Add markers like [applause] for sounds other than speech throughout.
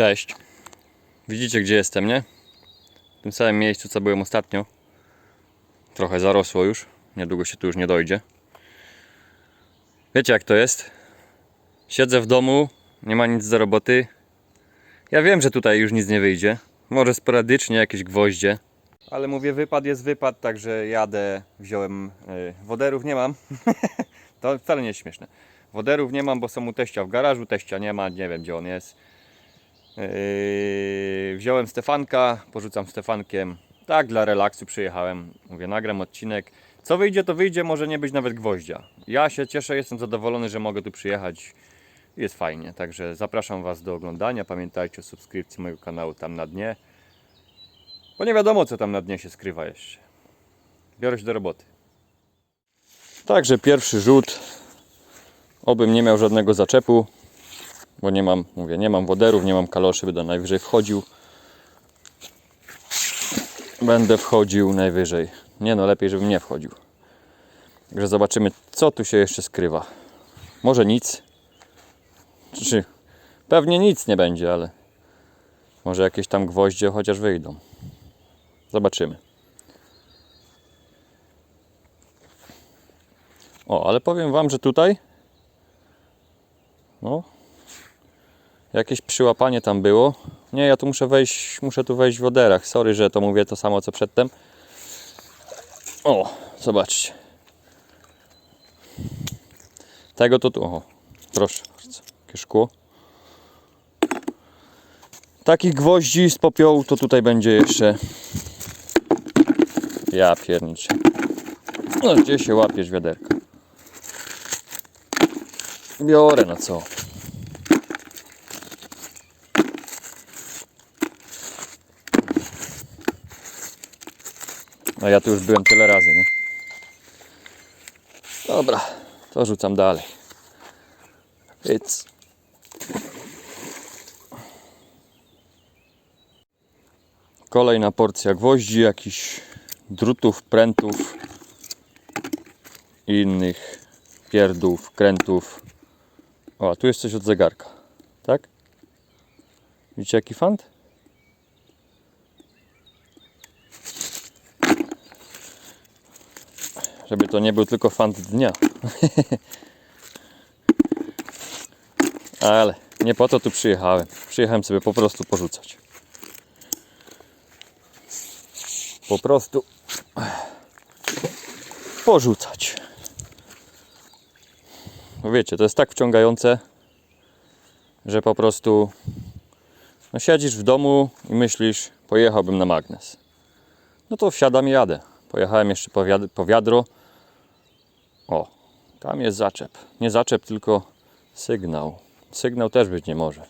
Cześć. Widzicie gdzie jestem, nie? W tym samym miejscu co byłem ostatnio. Trochę zarosło już. Niedługo się tu już nie dojdzie. Wiecie jak to jest? Siedzę w domu, nie ma nic do roboty. Ja wiem, że tutaj już nic nie wyjdzie. Może sporadycznie jakieś gwoździe. Ale mówię, wypad jest wypad, także jadę. Wziąłem y, woderów, nie mam. [laughs] to wcale nie jest śmieszne. Woderów nie mam, bo są u teścia w garażu. Teścia nie ma, nie wiem gdzie on jest. Yy, wziąłem Stefanka, porzucam Stefankiem. Tak, dla relaksu przyjechałem. Mówię, nagram odcinek. Co wyjdzie, to wyjdzie, może nie być nawet gwoździa. Ja się cieszę, jestem zadowolony, że mogę tu przyjechać. Jest fajnie, także zapraszam Was do oglądania. Pamiętajcie o subskrypcji mojego kanału tam na dnie. Bo nie wiadomo, co tam na dnie się skrywa jeszcze. Biorę się do roboty. Także pierwszy rzut. Obym nie miał żadnego zaczepu bo nie mam, mówię, nie mam woderów, nie mam kaloszy, będę najwyżej wchodził. Będę wchodził najwyżej. Nie no, lepiej, żebym nie wchodził. Także zobaczymy, co tu się jeszcze skrywa. Może nic. Czy pewnie nic nie będzie, ale może jakieś tam gwoździe chociaż wyjdą. Zobaczymy. O, ale powiem Wam, że tutaj no, Jakieś przyłapanie tam było. Nie, ja tu muszę wejść, muszę tu wejść w woderach. Sorry, że to mówię to samo co przedtem. O, zobaczcie. Tego to tu, proszę bardzo, jakie szkło. Takich gwoździ z popiołu to tutaj będzie jeszcze. Ja pierniczę. No, gdzie się łapiesz wiaderka? Biorę, no co? No ja tu już byłem tyle razy, nie? Dobra, to rzucam dalej. It's. Kolejna porcja gwoździ, jakichś drutów, prętów i innych pierdów, krętów. O, a tu jest coś od zegarka, tak? Widzicie jaki fant? Żeby to nie był tylko fant dnia. [laughs] Ale nie po to tu przyjechałem. Przyjechałem sobie po prostu porzucać. Po prostu porzucać. Wiecie, to jest tak wciągające, że po prostu no siedzisz w domu i myślisz, pojechałbym na magnes. No to wsiadam i jadę. Pojechałem jeszcze po wiadro. O, tam jest zaczep. Nie zaczep, tylko sygnał. Sygnał też być nie może.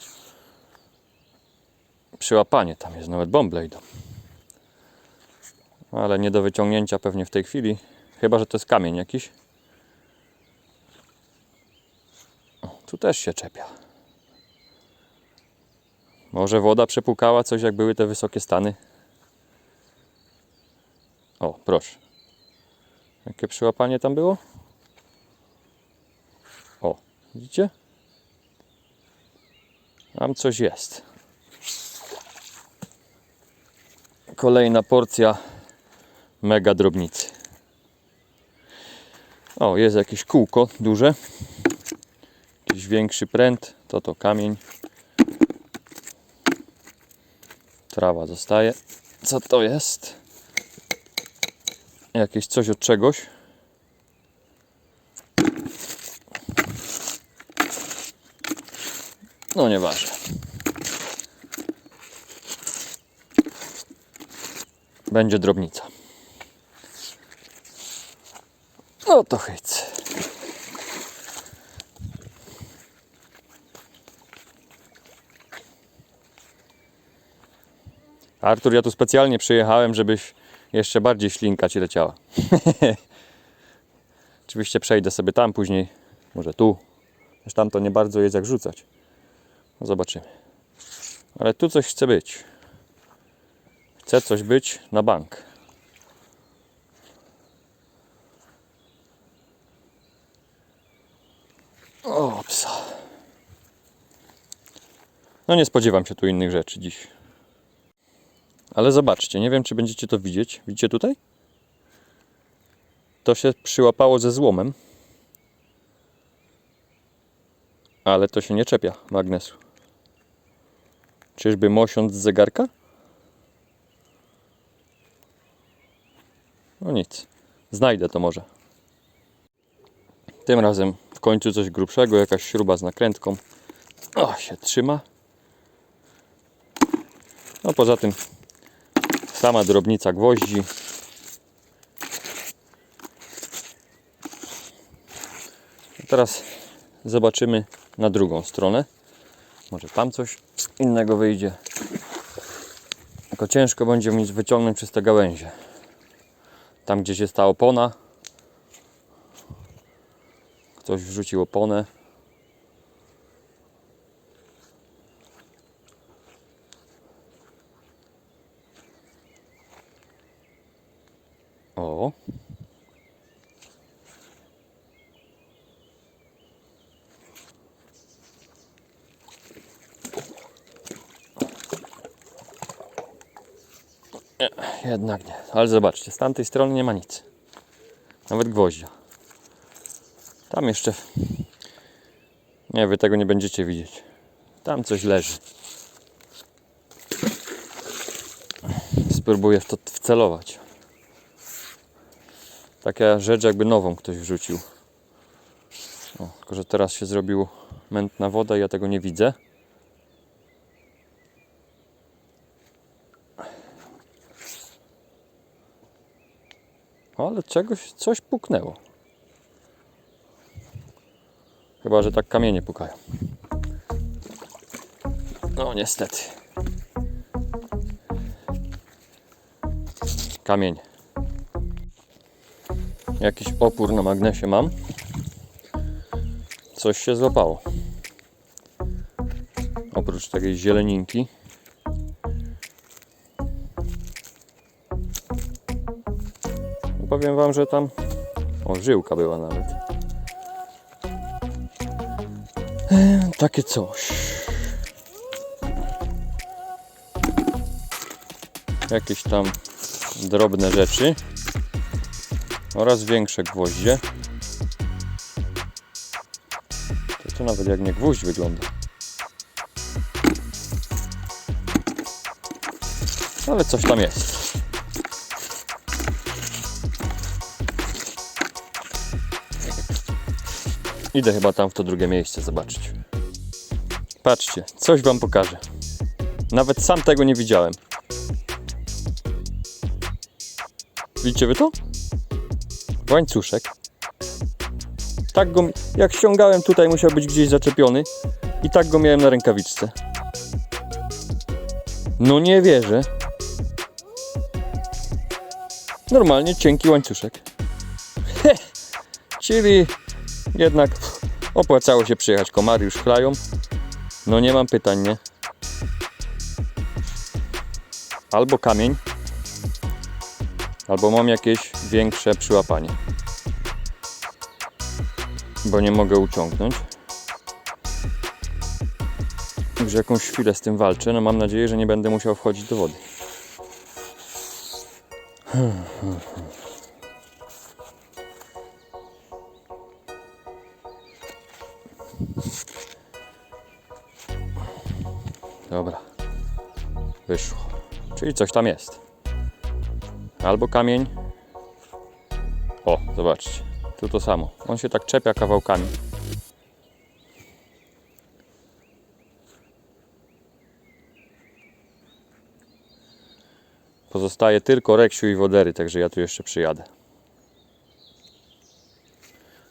Przyłapanie tam jest, nawet idą. Ale nie do wyciągnięcia pewnie w tej chwili. Chyba, że to jest kamień jakiś. O, tu też się czepia. Może woda przepłukała coś, jak były te wysokie stany. O, proszę. Jakie przyłapanie tam było? Widzicie? Tam coś jest. Kolejna porcja mega drobnicy. O, jest jakieś kółko duże. Jakiś większy pręt. To to kamień. Trawa zostaje. Co to jest? Jakieś coś od czegoś. No nieważne. Będzie drobnica. No to chyć. Artur, ja tu specjalnie przyjechałem, żebyś jeszcze bardziej ślinka ci leciała. [laughs] Oczywiście przejdę sobie tam później, może tu. Też tam to nie bardzo jest jak rzucać. No zobaczymy. Ale tu coś chce być. Chce coś być na bank. O, psa. No nie spodziewam się tu innych rzeczy dziś. Ale zobaczcie, nie wiem czy będziecie to widzieć. Widzicie tutaj? To się przyłapało ze złomem. Ale to się nie czepia magnesu. Czyżby mosiąc z zegarka? No nic. Znajdę to może. Tym razem w końcu coś grubszego, jakaś śruba z nakrętką. O, się trzyma. No poza tym sama drobnica gwoździ. Teraz zobaczymy na drugą stronę. Może tam coś innego wyjdzie. Tylko ciężko będzie mi wyciągnąć przez te gałęzie. Tam gdzie się ta opona. Ktoś wrzucił oponę. O. Nie, Jednak nie. Ale zobaczcie, z tamtej strony nie ma nic. Nawet gwoździa. Tam jeszcze. Nie, wy tego nie będziecie widzieć. Tam coś leży. Spróbuję w to wcelować. Taka rzecz, jakby nową ktoś wrzucił. O, tylko, że teraz się zrobiło mętna woda i ja tego nie widzę. Ale czegoś, coś puknęło. Chyba, że tak kamienie pukają. No niestety. Kamień. Jakiś opór na magnesie mam. Coś się złapało. Oprócz takiej zieleninki. Powiem wam, że tam o żyłka była nawet. E, takie coś. Jakieś tam drobne rzeczy oraz większe gwoździe. To, to nawet jak nie gwóźdź wygląda. Ale coś tam jest. Idę chyba tam w to drugie miejsce zobaczyć. Patrzcie, coś wam pokażę. Nawet sam tego nie widziałem. Widzicie wy to? Łańcuszek. Tak go, jak ściągałem tutaj musiał być gdzieś zaczepiony i tak go miałem na rękawiczce. No nie wierzę. Normalnie cienki łańcuszek. Heh, czyli jednak opłacało się przyjechać. Komary już chlają. No nie mam pytań, nie? Albo kamień, albo mam jakieś większe przyłapanie. Bo nie mogę uciągnąć. Już jakąś chwilę z tym walczę. No mam nadzieję, że nie będę musiał wchodzić do wody. Dobra. Wyszło. Czyli coś tam jest. Albo kamień. O, zobaczcie. Tu to samo. On się tak czepia kawałkami. Pozostaje tylko Reksiu i Wodery, także ja tu jeszcze przyjadę.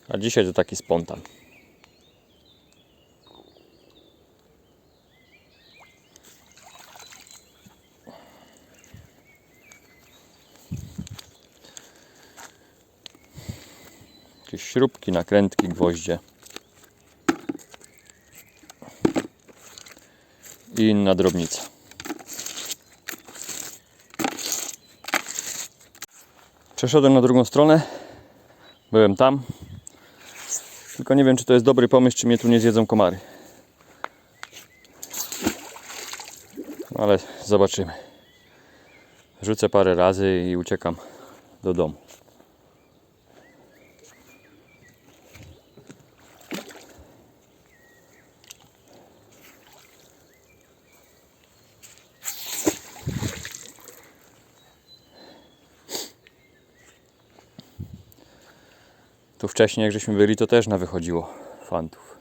A dzisiaj to taki spontan. Jakieś śrubki, nakrętki, gwoździe. I inna drobnica. Przeszedłem na drugą stronę. Byłem tam. Tylko nie wiem, czy to jest dobry pomysł, czy mnie tu nie zjedzą komary. Ale zobaczymy. Rzucę parę razy i uciekam do domu. Wcześniej, jak żeśmy byli, to też na wychodziło fantów.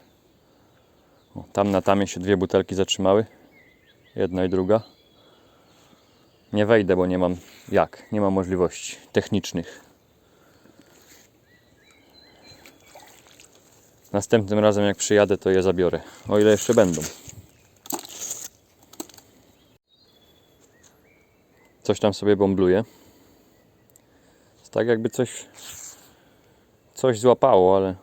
O, tam na tamie się dwie butelki zatrzymały. Jedna i druga. Nie wejdę, bo nie mam jak. Nie mam możliwości technicznych. Następnym razem, jak przyjadę, to je zabiorę. O ile jeszcze będą. Coś tam sobie bąbluje. Jest tak jakby coś coś złapało, ale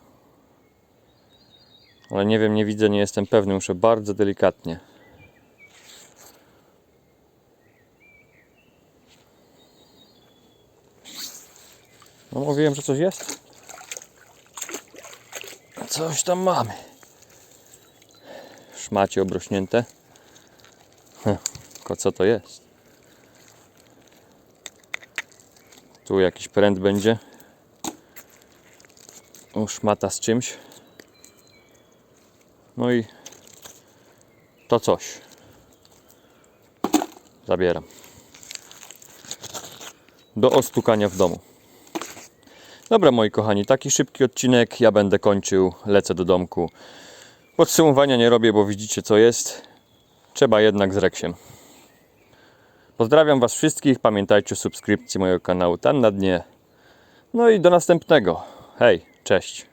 ale nie wiem, nie widzę, nie jestem pewny, muszę bardzo delikatnie. No mówiłem, że coś jest. Coś tam mamy. Szmacie obrośnięte. Tylko co to jest? Tu jakiś pręt będzie. O, szmata z czymś. No i to coś. Zabieram. Do ostukania w domu. Dobra, moi kochani, taki szybki odcinek. Ja będę kończył, lecę do domku. Podsumowania nie robię, bo widzicie co jest. Trzeba jednak z reksiem. Pozdrawiam Was wszystkich. Pamiętajcie o subskrypcji mojego kanału tam na dnie. No i do następnego. Hej, cześć.